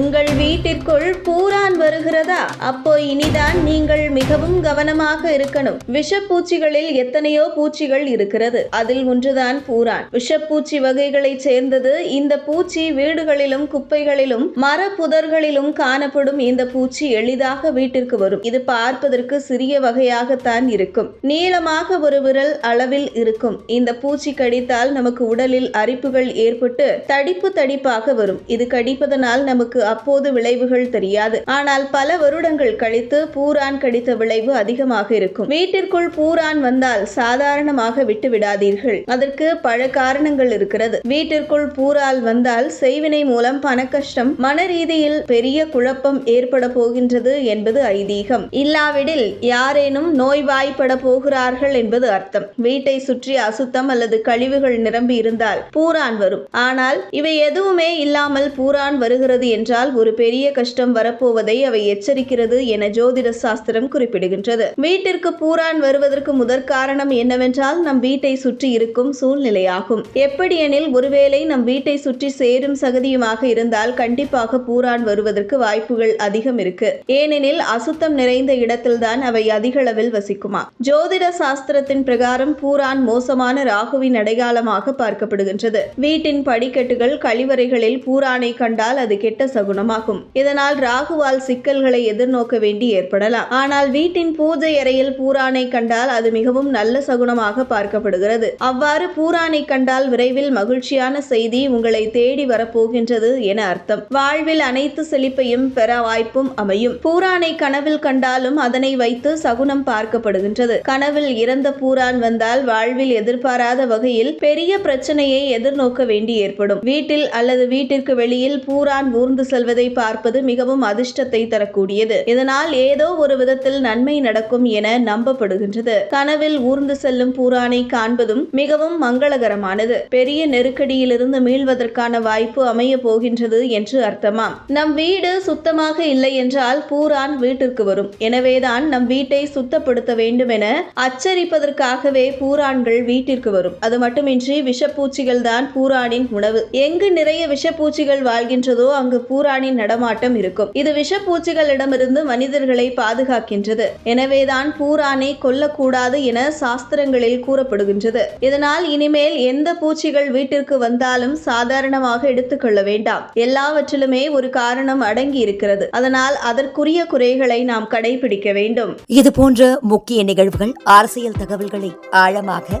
உங்கள் வீட்டிற்குள் பூரா வருகிறதா அப்போ இனிதான் நீங்கள் மிகவும் கவனமாக இருக்கணும். விஷப்பூச்சிகளில் எத்தனையோ பூச்சிகள் இருக்கிறது. அதில் ஒன்றுதான் பூரான். விஷப்பூச்சி வகைகளைச் சேர்ந்தது இந்த பூச்சி வீடுகளிலும் குப்பைகளிலும் மர புதர்களிலும் காணப்படும் இந்த பூச்சி எளிதாக வீட்டிற்கு வரும். இது பார்ப்பதற்கு சிறிய வகையாகத்தான் இருக்கும். நீளமாக ஒரு விரல் அளவில் இருக்கும். இந்த பூச்சி கடித்தால் நமக்கு உடலில் அரிப்புகள் ஏற்பட்டு தடிப்பு தடிப்பாக வரும். இது கடிப்பதனால் நமக்கு அப்போது விளைவுகள் தெரியாது. ஆனால் பல வருடங்கள் கழித்து பூரான் கடித்த விளைவு அதிகமாக இருக்கும். வீட்டிற்குள் பூரான் வந்தால் சாதாரணமாக விட்டு விடாதீர்கள். அதற்கு பல காரணங்கள் இருக்கிறது. வீட்டிற்குள் பூரால் வந்தால் செய்வினை மூலம் பணக்கஷ்டம் மன ரீதியில் பெரிய குழப்பம் ஏற்பட போகின்றது என்பது ஐதீகம். இல்லாவிடில் யாரேனும் நோய்வாய்ப்பட போகிறார்கள் என்பது அர்த்தம். வீட்டை சுற்றி அசுத்தம் அல்லது கழிவுகள் நிரம்பி இருந்தால் பூரான் வரும். ஆனால் இவை எதுவுமே இல்லாமல் பூரான் வருகிறது என்றால் ஒரு பெரிய கஷ்டம் வரப்போவதை அவை எச்சரிக்கிறது என ஜோதிட சாஸ்திரம் குறிப்பிடுகின்றது. வீட்டிற்கு பூரான் வருவதற்கு முதற் காரணம் என்னவென்றால் நம் வீட்டை சுற்றி இருக்கும் சூழ்நிலையாகும். எப்படியெனில் ஒருவேளை நம் வீட்டை சுற்றி சேரும் சகதியுமாக இருந்தால் கண்டிப்பாக பூரான் வருவதற்கு வாய்ப்புகள் அதிகம் இருக்கு. ஏனெனில் அசுத்தம் நிறைந்த இடத்தில்தான் அவை அதிகளவில் வசிக்குமா? ஜோதிட சாஸ்திரத்தின் பிரகாரம் பூரான் மோசமான ராகுவின் அடையாளமாக பார்க்கப்படுகின்றது. வீட்டின் படிக்கட்டுகள் கழிவறைகளில் பூரானை கண்டால் அது கெட்ட சகுனமாகும். இதனால் ராகுவால் சிக்க சிக்கல்களை எதிர்நோக்க வேண்டி ஏற்படலாம். ஆனால் வீட்டின் பூஜை அறையில் பூரானை கண்டால் அது மிகவும் நல்ல சகுனமாக பார்க்கப்படுகிறது. அவ்வாறு பூரானை கண்டால் விரைவில் மகிழ்ச்சியான செய்தி உங்களை தேடி வரப்போகின்றது என அர்த்தம். வாழ்வில் அனைத்து செழிப்பையும் பெற வாய்ப்பும் அமையும். பூரானை கனவில் கண்டாலும் அதனை வைத்து சகுனம் பார்க்கப்படுகின்றது. கனவில் இறந்த பூரான் வந்தால் வாழ்வில் எதிர்பாராத வகையில் பெரிய பிரச்சனையை எதிர்நோக்க வேண்டி ஏற்படும். வீட்டில் அல்லது வீட்டிற்கு வெளியில் பூரான் ஊர்ந்து செல்வதை பார்ப்பது மிகவும் அதிர்ஷ்டத்தை தரக்கூடியது. இதனால் ஏதோ ஒரு விதத்தில் நன்மை நடக்கும் என நம்பப்படுகின்றது. கனவில் ஊர்ந்து செல்லும் பூரானை காண்பதும் மிகவும் மங்களகரமானது. பெரிய நெருக்கடியிலிருந்து மீள்வதற்கான வாய்ப்பு அமைய போகின்றது என்று அர்த்தமாம். நம் வீடு சுத்தமாக இல்லை என்றால் பூரான் வீட்டிற்கு வரும். எனவேதான் நம் வீட்டை சுத்தப்படுத்த வேண்டும் என அச்சரிப்பதற்காகவே பூரான்கள் வீட்டிற்கு வரும். அது மட்டுமின்றி விஷப்பூச்சிகள் தான் பூரானின் உணவு. எங்கு நிறைய விஷப்பூச்சிகள் வாழ்கின்றதோ அங்கு பூரானின் நடமாட்டம் இருக்கும். இது பூச்சிகளிடமிருந்து மனிதர்களை பாதுகாக்கின்றது. எனவேதான் பூரானை கொல்லக்கூடாது என சாஸ்திரங்களில் கூறப்படுகின்றது. இதனால் இனிமேல் எந்த பூச்சிகள் வீட்டிற்கு வந்தாலும் சாதாரணமாக எடுத்துக்கொள்ள வேண்டாம். எல்லாவற்றிலுமே ஒரு காரணம் அடங்கி இருக்கிறது அதனால் அதற்குரிய குறைகளை நாம் கடைபிடிக்க வேண்டும். இது போன்ற முக்கிய நிகழ்வுகள் அரசியல் தகவல்களை ஆழமாக